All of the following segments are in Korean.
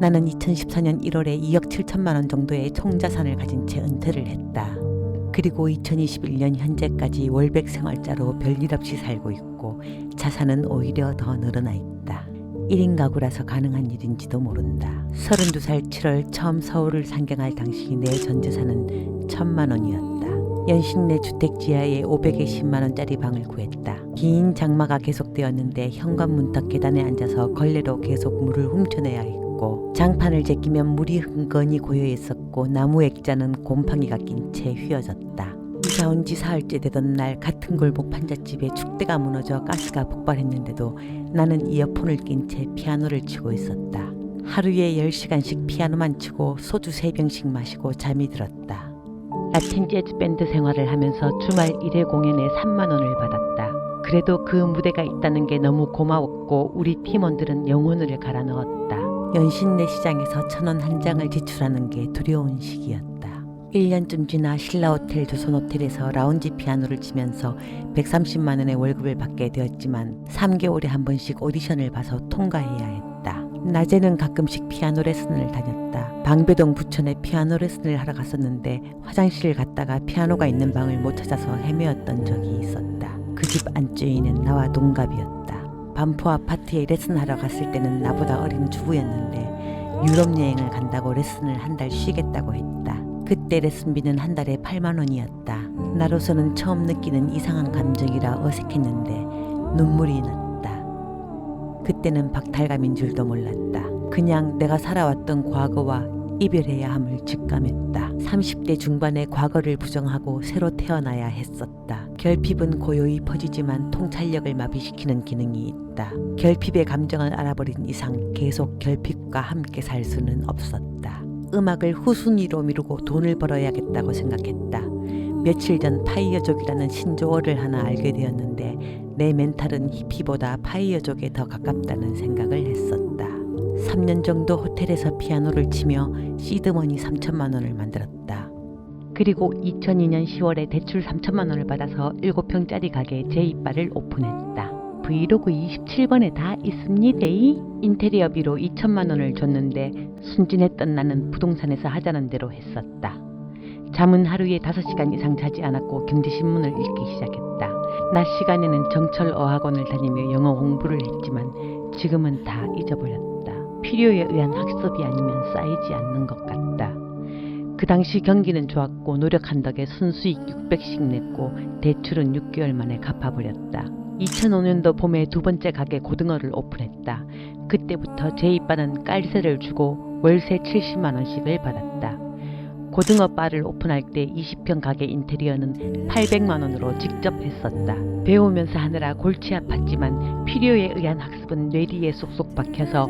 나는 2014년 1월에 2억 7천만 원 정도의 총자산을 가진 채 은퇴를 했다. 그리고 2021년 현재까지 월백 생활자로 별일 없이 살고 있고 자산은 오히려 더 늘어나 있다. 1인 가구라서 가능한 일인지도 모른다. 32살 7월 처음 서울을 상경할 당시 내 전 재산은 천만 원이었다. 연신내 주택 지하에 510만 원짜리 방을 구했다. 긴 장마가 계속되었는데 현관문 턱 계단에 앉아서 걸레로 계속 물을 훔쳐내야 했고 장판을 제끼면 물이 흥건히 고여 있었고 나무 액자는 곰팡이가 낀 채 휘어졌다. 이사 온 지 사흘째 되던 날 같은 골목 판잣집에 축대가 무너져 가스가 폭발했는데도 나는 이어폰을 낀 채 피아노를 치고 있었다. 하루에 10시간씩 피아노만 치고 소주 3병씩 마시고 잠이 들었다. 라틴 재즈 밴드 생활을 하면서 주말 1회 공연에 3만 원을 받았다. 그래도 그 무대가 있다는 게 너무 고마웠고 우리 팀원들은 영혼을 갈아 넣었다. 연신내 시장에서 천 원 한 장을 지출하는 게 두려운 시기였다. 1년쯤 지나 신라 호텔 조선 호텔에서 라운지 피아노를 치면서 130만 원의 월급을 받게 되었지만 3개월에 한 번씩 오디션을 봐서 통과해야 했다. 낮에는 가끔씩 피아노 레슨을 다녔다. 방배동 부천에 피아노 레슨을 하러 갔었는데 화장실 갔다가 피아노가 있는 방을 못 찾아서 헤매었던 적이 있었다. 그 집 안주인은 나와 동갑이었다. 반포 아파트에 레슨하러 갔을 때는 나보다 어린 주부였는데 유럽 여행을 간다고 레슨을 한 달 쉬겠다고 했다. 그때 레슨비는 한 달에 8만 원이었다. 나로서는 처음 느끼는 이상한 감정이라 어색했는데 눈물이 났다. 그때는 박탈감인 줄도 몰랐다. 그냥 내가 살아왔던 과거와 이별해야 함을 직감했다. 30대 중반의 과거를 부정하고 새로 태어나야 했었다. 결핍은 고요히 퍼지지만 통찰력을 마비시키는 기능이 있다. 결핍의 감정을 알아버린 이상 계속 결핍과 함께 살 수는 없었다. 음악을 후순위로 미루고 돈을 벌어야겠다고 생각했다. 며칠 전 파이어족이라는 신조어를 하나 알게 되었는데 내 멘탈은 히피보다 파이어족에 더 가깝다는 생각을 했었다. 3년 정도 호텔에서 피아노를 치며 시드머니 3천만 원을 만들었다. 그리고 2002년 10월에 대출 3천만 원을 받아서 7평짜리 가게 제2바를 오픈했다. 브이로그 27번에 다 있습니다. 인테리어비로 2천만 원을 줬는데 순진했던 나는 부동산에서 하자는 대로 했었다. 잠은 하루에 5시간 이상 자지 않았고 경제신문을 읽기 시작했다. 낮 시간에는 정철 어학원을 다니며 영어 공부를 했지만 지금은 다 잊어버렸다. 필요에 의한 학습이 아니면 쌓이지 않는 것 같다. 그 당시 경기는 좋았고 노력한 덕에 순수익 600씩 냈고 대출은 6개월 만에 갚아버렸다. 2005년도 봄에 두 번째 가게 고등어를 오픈했다. 그때부터 제2바는 깔세를 주고 월세 70만 원씩을 받았다. 고등어 바를 오픈할 때 20평 가게 인테리어는 800만 원으로 직접 했었다. 배우면서 하느라 골치 아팠지만 필요에 의한 학습은 뇌리에 쏙쏙 박혀서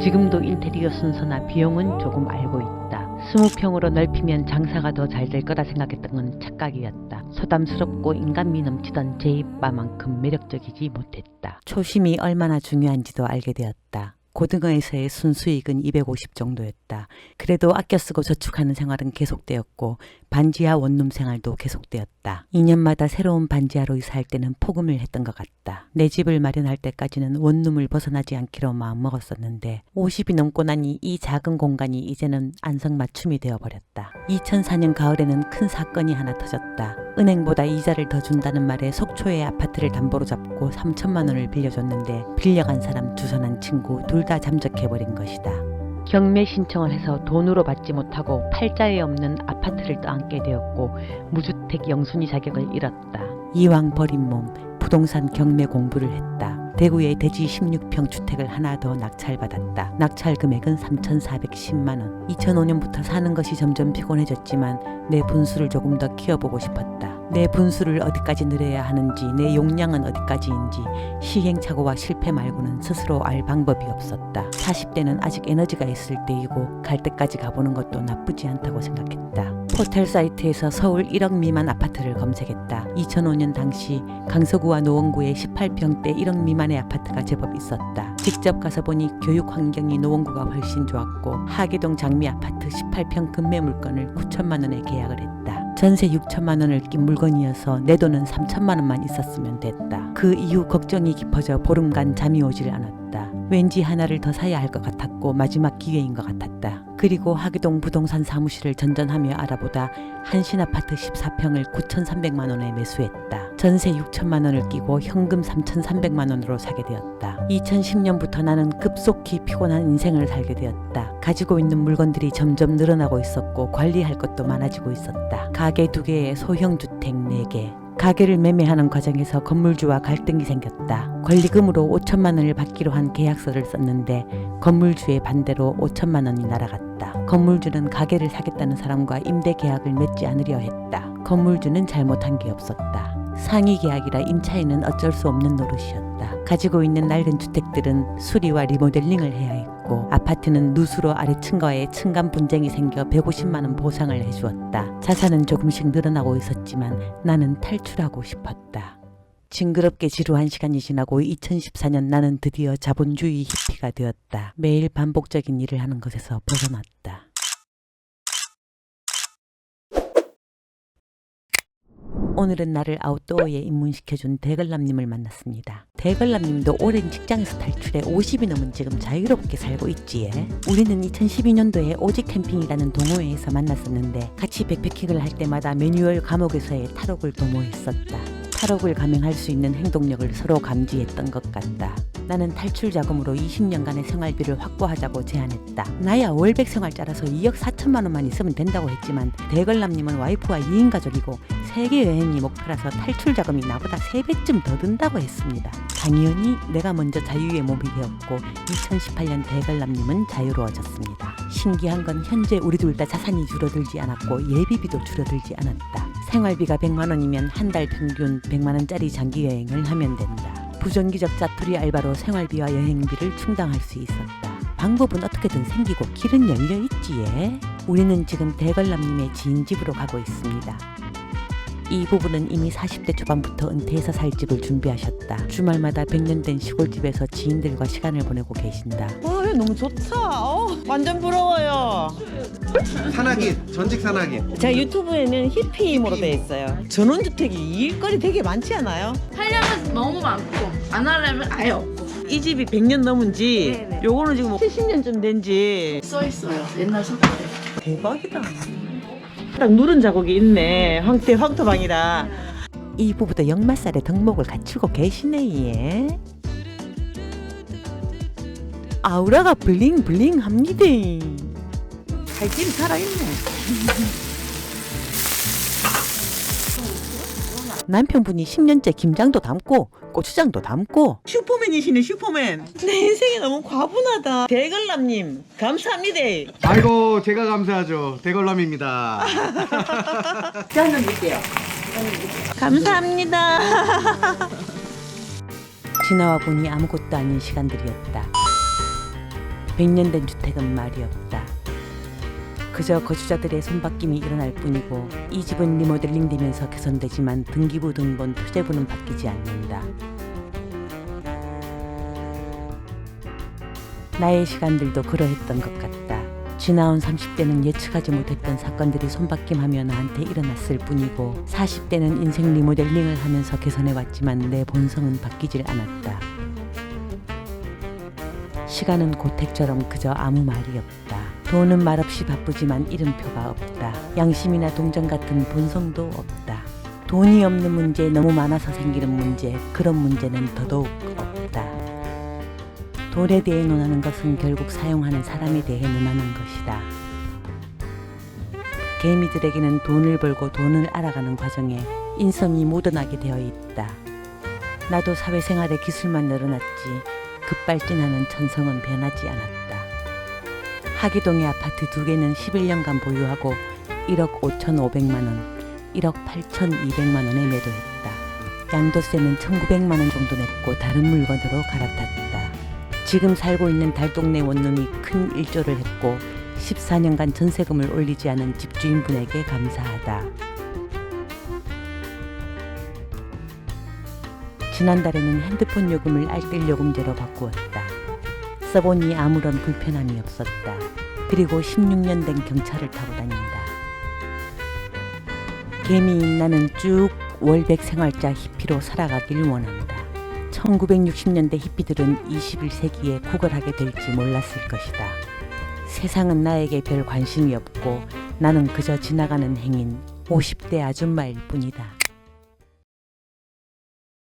지금도 인테리어 순서나 비용은 조금 알고 있다. 20평으로 넓히면 장사가 더 잘 될 거라 생각했던 건 착각이었다. 소담스럽고 인간미 넘치던 제2바만큼 매력적이지 못했다. 초심이 얼마나 중요한지도 알게 되었다. 고등어에서의 순수익은 250 정도였다. 그래도 아껴 쓰고 저축하는 생활은 계속되었고 반지하 원룸 생활도 계속되었다. 2년마다 새로운 반지하로 이사할 때는 포금을 했던 것 같다. 내 집을 마련할 때까지는 원룸을 벗어나지 않기로 마음먹었었는데 50이 넘고 나니 이 작은 공간이 이제는 안성맞춤이 되어버렸다. 2004년 가을에는 큰 사건이 하나 터졌다. 은행보다 이자를 더 준다는 말에 속초에 아파트를 담보로 잡고 3천만 원을 빌려줬는데 빌려간 사람 주선한 친구 둘 다 잠적해버린 것이다. 경매 신청을 해서 돈으로 받지 못하고 팔자에 없는 아파트를 떠안게 되었고 무주택 영순위 자격을 잃었다. 이왕 버린 몸 부동산 경매 공부를 했다. 대구에 대지 16평 주택을 하나 더 낙찰받았다. 낙찰 금액은 3,410만 원. 2005년부터 사는 것이 점점 피곤해졌지만 내 분수를 조금 더 키워보고 싶었다. 내 분수를 어디까지 늘려야 하는지, 내 용량은 어디까지인지 시행착오와 실패 말고는 스스로 알 방법이 없었다. 40대는 아직 에너지가 있을 때이고 갈 때까지 가보는 것도 나쁘지 않다고 생각했다. 포털 사이트에서 서울 1억 미만 아파트를 검색했다. 2005년 당시 강서구와 노원구에 18평대 1억 미만의 아파트가 제법 있었다. 직접 가서 보니 교육 환경이 노원구가 훨씬 좋았고 하계동 장미 아파트 18평 금매 물건을 9천만 원에 계약을 했다. 전세 6천만 원을 낀 물건이어서 내 돈은 3천만 원만 있었으면 됐다. 그 이후 걱정이 깊어져 보름간 잠이 오질 않았다. 왠지 하나를 더 사야 할 것 같았고 마지막 기회인 것 같았다. 그리고 하기동 부동산 사무실을 전전하며 알아보다 한신 아파트 14평을 9,300만 원에 매수했다. 전세 6천만 원을 끼고 현금 3,300만 원으로 사게 되었다. 2010년부터 나는 급속히 피곤한 인생을 살게 되었다. 가지고 있는 물건들이 점점 늘어나고 있었고 관리할 것도 많아지고 있었다. 가게 두 개에 소형 주택 네 개. 가게를 매매하는 과정에서 건물주와 갈등이 생겼다. 권리금으로 5천만 원을 받기로 한 계약서를 썼는데 건물주의 반대로 5천만 원이 날아갔다. 건물주는 가게를 사겠다는 사람과 임대 계약을 맺지 않으려 했다. 건물주는 잘못한 게 없었다. 상위 계약이라 임차인은 어쩔 수 없는 노릇이었다. 가지고 있는 낡은 주택들은 수리와 리모델링을 해야 했고 아파트는 누수로 아래층과의 층간 분쟁이 생겨 150만 원 보상을 해주었다. 자산은 조금씩 늘어나고 있었지만 나는 탈출하고 싶었다. 징그럽게 지루한 시간이 지나고 2014년 나는 드디어 자본주의 히피가 되었다. 매일 반복적인 일을 하는 것에서 벗어났다. 오늘은 나를 아웃도어에 입문시켜준 대걸남님을 만났습니다. 대걸남님도 오랜 직장에서 탈출해 50이 넘은 지금 자유롭게 살고 있지에 우리는 2012년도에 오직 캠핑이라는 동호회에서 만났었는데 같이 백패킹을 할 때마다 매뉴얼 감옥에서의 탈옥을 도모했었다. 탈옥을 감행할 수 있는 행동력을 서로 감지했던 것 같다. 나는 탈출 자금으로 20년간의 생활비를 확보하자고 제안했다. 나야 월백 생활자라서 2억 4천만 원만 있으면 된다고 했지만 대걸남님은 와이프와 2인 가족이고 세계 여행이 목표라서 탈출 자금이 나보다 3배쯤 더 든다고 했습니다. 당연히 내가 먼저 자유의 몸이 되었고 2018년 대걸남님은 자유로워졌습니다. 신기한 건 현재 우리 둘 다 자산이 줄어들지 않았고 예비비도 줄어들지 않았다. 생활비가 100만 원이면 한 달 평균 100만 원짜리 장기 여행을 하면 된다. 부정기적 자투리 알바로 생활비와 여행비를 충당할 수 있었다. 방법은 어떻게든 생기고 길은 열려 있지에. 우리는 지금 대걸남님의 지인 집으로 가고 있습니다. 이 부부는 이미 40대 초반부터 은퇴해서 살 집을 준비하셨다. 주말마다 100년 된 시골집에서 지인들과 시간을 보내고 계신다. 와, 여기 너무 좋다. 어, 완전 부러워요. 산악인 전직 산악인 제가 유튜브에는 히피임으로 되어 있어요. 전원주택이 일거리 되게 많지 않아요? 하려면 너무 많고 안 하려면 아예 없고 이 집이 100년 넘은지 네네. 요거는 지금 70년쯤 된지 써 있어요 옛날 석고에 대박이다. 딱 누른 자국이 있네. 황태 황토방이라. 이 부부도 역마살에 덕목을 갖추고 계시네 예. 아우라가 블링블링합니다. 살집이 살아있네. 남편분이 10년째 김장도 담고 고추장도 담고 슈퍼맨이시네 슈퍼맨. 내 인생이 너무 과분하다. 대걸남님 감사합니다. 아이고 제가 감사하죠 대걸남입니다 감사합니다. 지나와 보니 아무것도 아닌 시간들이었다. 100년 된 주택은 말이 없다. 그저 거주자들의 손바뀜이 일어날 뿐이고 이 집은 리모델링 되면서 개선되지만 등기부 등본 토지부는 바뀌지 않는다. 나의 시간들도 그러했던 것 같다. 지나온 30대는 예측하지 못했던 사건들이 손바뀜하며 나한테 일어났을 뿐이고 40대는 인생 리모델링을 하면서 개선해왔지만 내 본성은 바뀌질 않았다. 시간은 고택처럼 그저 아무 말이 없다. 돈은 말없이 바쁘지만 이름표가 없다. 양심이나 동정 같은 본성도 없다. 돈이 없는 문제, 너무 많아서 생기는 문제, 그런 문제는 더더욱 없다. 돈에 대해 논하는 것은 결국 사용하는 사람에 대해 논하는 것이다. 개미들에게는 돈을 벌고 돈을 알아가는 과정에 인성이 묻어나게 되어 있다. 나도 사회생활의 기술만 늘어났지 급발진하는 천성은 변하지 않았다. 하기동의 아파트 두 개는 11년간 보유하고 1억 5,500만 원, 1억 8,200만 원에 매도했다. 양도세는 1,900만 원 정도 냈고 다른 물건으로 갈아탔다. 지금 살고 있는 달동네 원룸이 큰 일조를 했고 14년간 전세금을 올리지 않은 집주인분에게 감사하다. 지난달에는 핸드폰 요금을 알뜰 요금제로 바꾸었다. 써보니 아무런 불편함이 없었다. 그리고 16년 된 경차를 타고 다닌다. 개미인 나는 쭉 월백 생활자 히피로 살아가길 원한다. 1960년대 히피들은 21세기에 구걸하게 될지 몰랐을 것이다. 세상은 나에게 별 관심이 없고 나는 그저 지나가는 행인 50대 아줌마일 뿐이다.